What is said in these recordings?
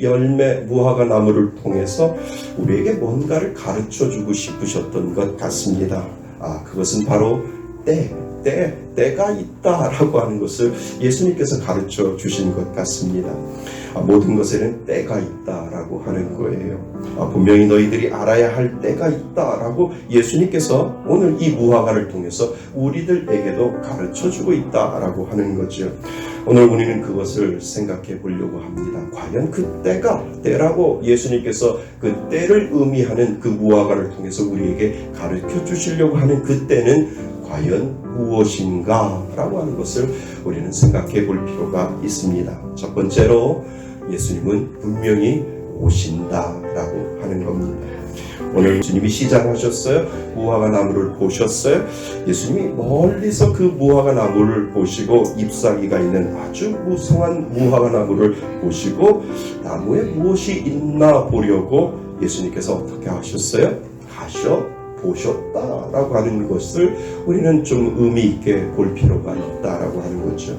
열매 무화과 나무를 통해서 우리에게 뭔가를 가르쳐 주고 싶으셨던 것 같습니다. 아, 그것은 바로 때, 때, 때가 있다라고 하는 것을 예수님께서 가르쳐 주신 것 같습니다. 아, 모든 것에는 때가 있다라고 하는 거예요. 아, 분명히 너희들이 알아야 할 때가 있다라고 예수님께서 오늘 이 무화과를 통해서 우리들에게도 가르쳐 주고 있다라고 하는 거죠. 오늘 우리는 그것을 생각해 보려고 합니다. 과연 그 때가 때라고 예수님께서 그 때를 의미하는 그 무화과를 통해서 우리에게 가르쳐 주시려고 하는 그 때는 과연 무엇인가? 라고 하는 것을 우리는 생각해 볼 필요가 있습니다. 첫 번째로 예수님은 분명히 오신다 라고 하는 겁니다. 오늘 예수님이 시작하셨어요. 무화과 나무를 보셨어요. 예수님이 멀리서 그 무화과 나무를 보시고 잎사귀가 있는 아주 무성한 무화과 나무를 보시고 나무에 무엇이 있나 보려고 예수님께서 어떻게 하셨어요? 가셔 보셨다라고 하는 것을 우리는 좀 의미 있게 볼 필요가 있다라고 하는 거죠.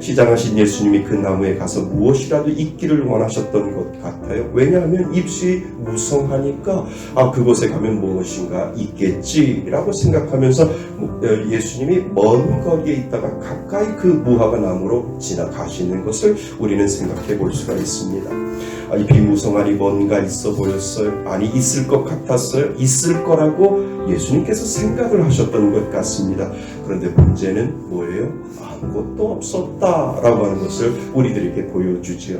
시장하신 예수님이 그 나무에 가서 무엇이라도 있기를 원하셨던 것 같아요. 왜냐하면 잎이 무성하니까 아 그곳에 가면 무엇인가 있겠지라고 생각하면서 어, 예수님이 먼 거리에 있다가 가까이 그 무화과 나무로 지나가시는 것을 우리는 생각해 볼 수가 있습니다. 아, 잎이 무성하니 뭔가 있어 보였어요. 아니 있을 것 같았어요. 있을 거라고 예수님께서 생각을 하셨던 것 같습니다. 그런데 문제는 뭐예요? 아무것도 없었다 라고 하는 것을 우리들에게 보여주지요.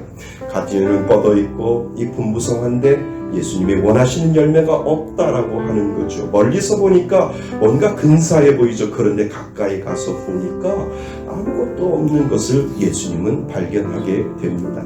가지는 뻗어 있고 잎은 무성한데 예수님이 원하시는 열매가 없다라고 하는 거죠. 멀리서 보니까 뭔가 근사해 보이죠. 그런데 가까이 가서 보니까 아무것도 없는 것을 예수님은 발견하게 됩니다.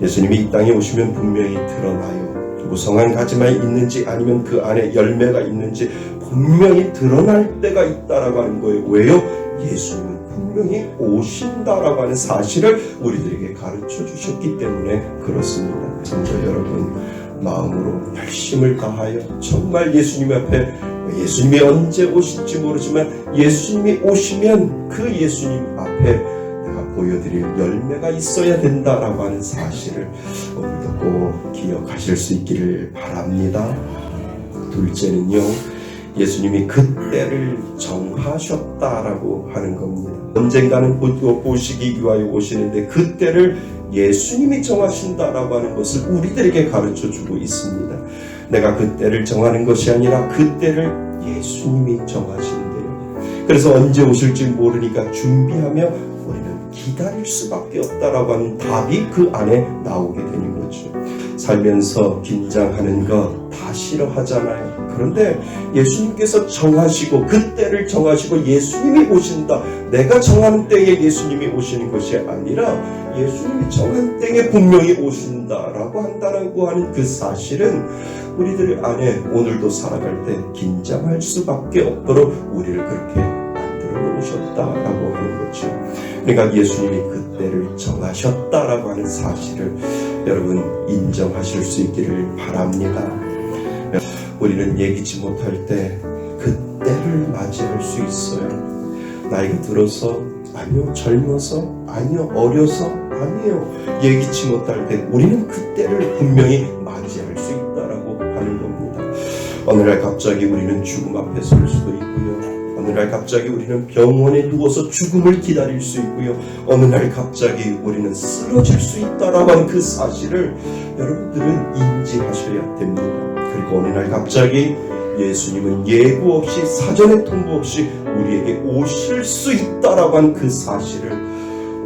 예수님이 이 땅에 오시면 분명히 드러나요. 무성한 가지만 있는지 아니면 그 안에 열매가 있는지 분명히 드러날 때가 있다라고 하는 거예요. 왜요? 예수님은 분명히 오신다라고 하는 사실을 우리들에게 가르쳐 주셨기 때문에 그렇습니다. 성도 여러분, 마음으로 열심을 다하여 정말 예수님 앞에 예수님이 언제 오실지 모르지만 예수님이 오시면 그 예수님 앞에 내가 보여드릴 열매가 있어야 된다라고 하는 사실을 오늘도 꼭 기억하실 수 있기를 바랍니다. 둘째는요, 예수님이 그때를 정하셨다라고 하는 겁니다. 언젠가는 보- 보시기 위하여 오시는데 그때를 예수님이 정하신다라고 하는 것을 우리들에게 가르쳐 주고 있습니다. 내가 그때를 정하는 것이 아니라 그때를 예수님이 정하신대요. 그래서 언제 오실지 모르니까 준비하며 우리는 기다릴 수밖에 없다라고 하는 답이 그 안에 나오게 되는 거죠. 살면서 긴장하는 거 다 싫어하잖아요. 그런데 예수님께서 정하시고 그때를 정하시고 예수님이 오신다. 내가 정하는 때에 예수님이 오시는 것이 아니라 예수님이 정한 때에 분명히 오신다라고 한다라고 하는 그 사실은 우리들 안에 오늘도 살아갈 때 긴장할 수밖에 없도록 우리를 그렇게 만들어 놓으셨다라고 하는 거죠. 그러니까 예수님이 그때를 정하셨다라고 하는 사실을 여러분 인정하실 수 있기를 바랍니다. 우리는 예기치 못할 때 그때를 맞이할 수 있어요. 나이가 들어서 아니요 젊어서 아니요 어려서 아니요 예기치 못할 때 우리는 그때를 분명히 맞이할 수 있다라고 하는 겁니다. 어느 날 갑자기 우리는 죽음 앞에 설 수도 있고요. 어느 날 갑자기 우리는 병원에 누워서 죽음을 기다릴 수 있고요. 어느 날 갑자기 우리는 쓰러질 수 있다라고 하는 그 사실을 여러분들은 인지하셔야 됩니다. 그리고 어느 날 갑자기 예수님은 예고 없이 사전에 통보 없이 우리에게 오실 수 있다라고 한 그 사실을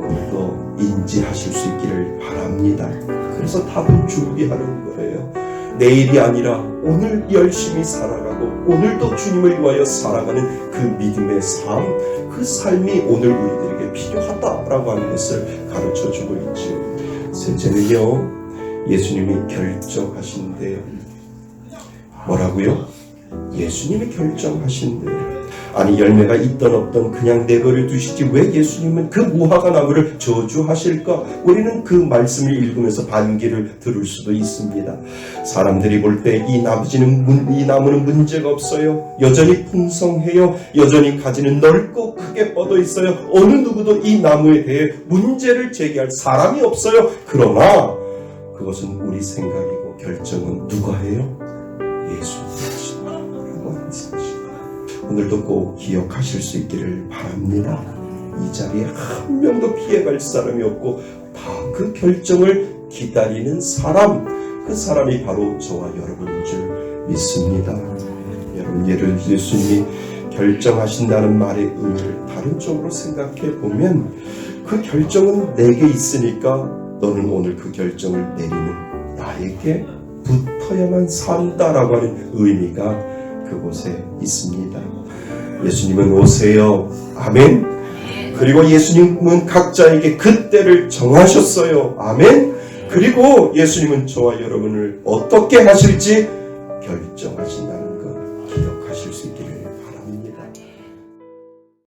오늘도 인지하실 수 있기를 바랍니다. 그래서 답은 준비하는 거예요. 내일이 아니라 오늘 열심히 살아가고 오늘도 주님을 위하여 살아가는 그 믿음의 삶, 그 삶이 오늘 우리들에게 필요하다라고 하는 것을 가르쳐 주고 있지요. 셋째는요, 예수님이 결정하신대요. 뭐라고요? 예수님이 결정하신대요. 아니 열매가 있던 없던 그냥 내버려 두시지 왜 예수님은 그 무화과 나무를 저주하실까? 우리는 그 말씀을 읽으면서 반기를 들을 수도 있습니다. 사람들이 볼 때 이 나무지는 문- 이 나무는 문제가 없어요. 여전히 풍성해요. 여전히 가지는 넓고 크게 뻗어 있어요. 어느 누구도 이 나무에 대해 문제를 제기할 사람이 없어요. 그러나 그것은 우리 생각이고 결정은 누가 해요? 사실. 오늘도 꼭 기억하실 수 있기를 바랍니다. 이 자리에 한 명도 피해갈 사람이 없고 다 그 결정을 기다리는 사람, 그 사람이 바로 저와 여러분인 줄 믿습니다. 여러분, 예를 예수님이 결정하신다는 말의 의미를 다른 쪽으로 생각해 보면 그 결정은 내게 있으니까 너는 오늘 그 결정을 내리는 나에게 붙 어야만 산다라고 하는 의미가 그곳에 있습니다. 예수님은 오세요. 아멘. 그리고 예수님은 각자에게 그 때를 정하셨어요. 아멘. 그리고 예수님은 저와 여러분을 어떻게 하실지 결정하신다.